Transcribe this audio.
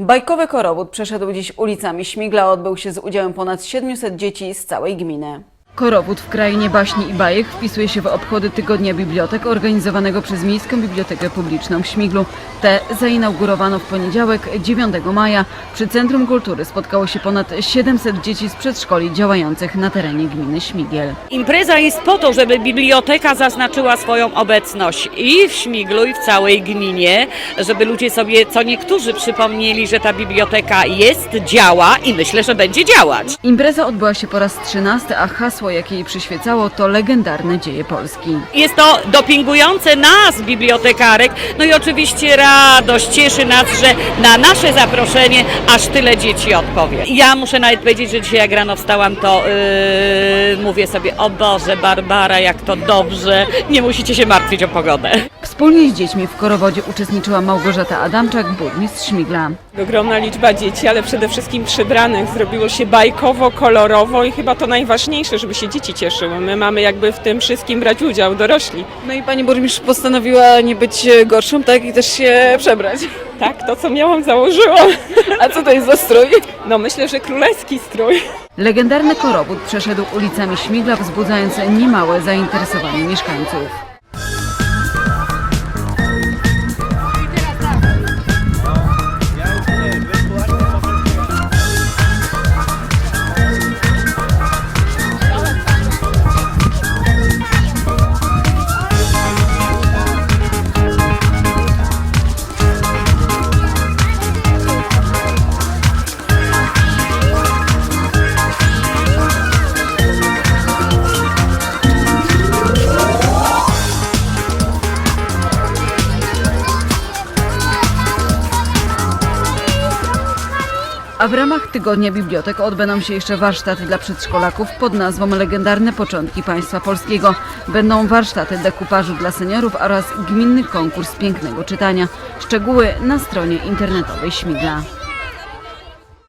Bajkowy korowód przeszedł dziś ulicami Śmigla. Odbył się z udziałem ponad 700 dzieci z całej gminy. Korowód w krainie baśni i bajek wpisuje się w obchody Tygodnia Bibliotek organizowanego przez Miejską Bibliotekę Publiczną w Śmiglu. Te zainaugurowano w poniedziałek 9 maja. Przy Centrum Kultury spotkało się ponad 700 dzieci z przedszkoli działających na terenie gminy Śmigiel. Impreza jest po to, żeby biblioteka zaznaczyła swoją obecność i w Śmiglu, i w całej gminie, żeby ludzie sobie, co niektórzy przypomnieli, że ta biblioteka jest, działa i myślę, że będzie działać. Impreza odbyła się po raz 13, a hasło, jakie jej przyświecało, to legendarne dzieje Polski. Jest to dopingujące nas, bibliotekarek, no i oczywiście radość, cieszy nas, że na nasze zaproszenie aż tyle dzieci odpowie. Ja muszę nawet powiedzieć, że dzisiaj jak rano wstałam, to yy, mówię sobie, o Boże, Barbara, jak to dobrze, nie musicie się martwić o pogodę. Wspólnie z dziećmi w korowodzie uczestniczyła Małgorzata Adamczak, burmistrz Śmigla. Ogromna liczba dzieci, ale przede wszystkim przybranych. Zrobiło się bajkowo, kolorowo i chyba to najważniejsze, żeby się dzieci cieszyły. My mamy jakby w tym wszystkim brać udział, dorośli. No i pani burmistrz postanowiła nie być gorszą, tak? I też się przebrać. Tak, to co miałam założyłam. A co to jest za strój? No myślę, że królewski strój. Legendarny korowód przeszedł ulicami Śmigla, wzbudzając niemałe zainteresowanie mieszkańców. A w ramach Tygodnia Bibliotek odbędą się jeszcze warsztaty dla przedszkolaków pod nazwą Legendarne Początki Państwa Polskiego. Będą warsztaty dekupażu dla seniorów oraz gminny konkurs pięknego czytania. Szczegóły na stronie internetowej Śmigla.